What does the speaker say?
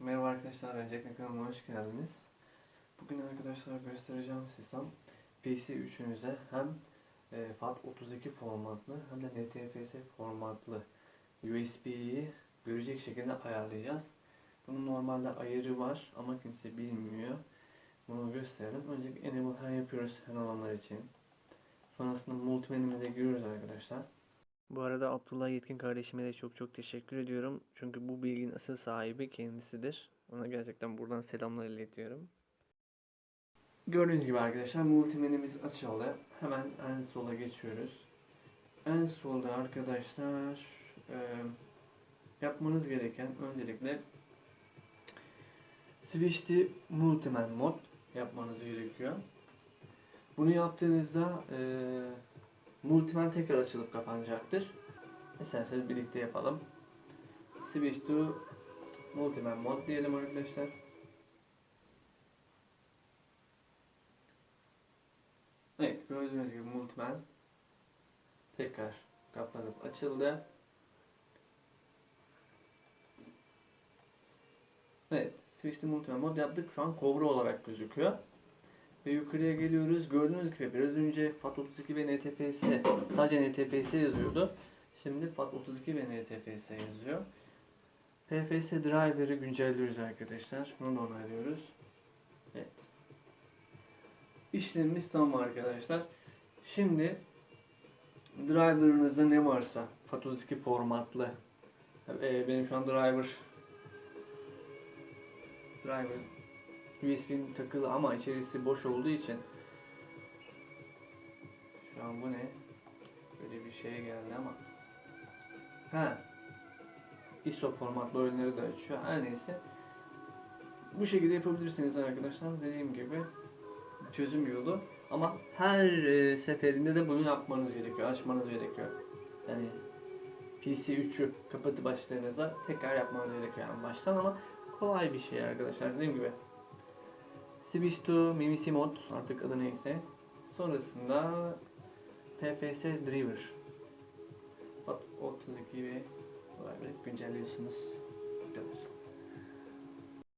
Merhaba arkadaşlar, öncelikle kanalıma hoş geldiniz. Bugün arkadaşlar göstereceğim sistem PC3'ünüze hem e, FAT32 formatlı hem de NTFS formatlı USB'yi görecek şekilde ayarlayacağız. Bunun normalde ayarı var ama kimse bilmiyor. Bunu gösterelim. Öncelikle Enable Her yapıyoruz her alanlar için. Sonrasında multimenimize giriyoruz arkadaşlar. Bu arada Abdullah Yetkin kardeşime de çok çok teşekkür ediyorum. Çünkü bu bilginin asıl sahibi kendisidir. Ona gerçekten buradan selamlar iletiyorum. Gördüğünüz gibi arkadaşlar multimenimiz açıldı. Hemen en sola geçiyoruz. En solda arkadaşlar e, yapmanız gereken öncelikle Switch'ti Multimen mod yapmanız gerekiyor. Bunu yaptığınızda e, Multimen tekrar açılıp kapanacaktır. İsterseniz birlikte yapalım. Switch to Multimen mod diyelim arkadaşlar. Evet gördüğünüz gibi Multimen tekrar kapanıp açıldı. Evet Switch to Multimen mod yaptık. Şu an Cobra olarak gözüküyor. Ve yukarıya geliyoruz. Gördüğünüz gibi biraz önce FAT32 ve NTFS sadece NTFS yazıyordu. Şimdi FAT32 ve NTFS yazıyor. PFS driver'ı güncelliyoruz arkadaşlar. Bunu da onaylıyoruz. Evet. İşlemimiz tamam arkadaşlar. Şimdi driver'ınızda ne varsa FAT32 formatlı Ee, benim şu an driver driver USB'nin takılı ama içerisi boş olduğu için şu an bu ne? Böyle bir şey geldi ama ha ISO formatlı oyunları da açıyor. Her neyse. Bu şekilde yapabilirsiniz arkadaşlar. Dediğim gibi çözüm yolu. Ama her e, seferinde de bunu yapmanız gerekiyor. Açmanız gerekiyor. Yani PC3'ü kapatıp açtığınızda tekrar yapmanız gerekiyor yani baştan ama kolay bir şey arkadaşlar. Dediğim gibi Switch to Mimisi mod artık adı neyse. Sonrasında PFS Driver. Bak 32 ve güncelliyorsunuz. Kadar.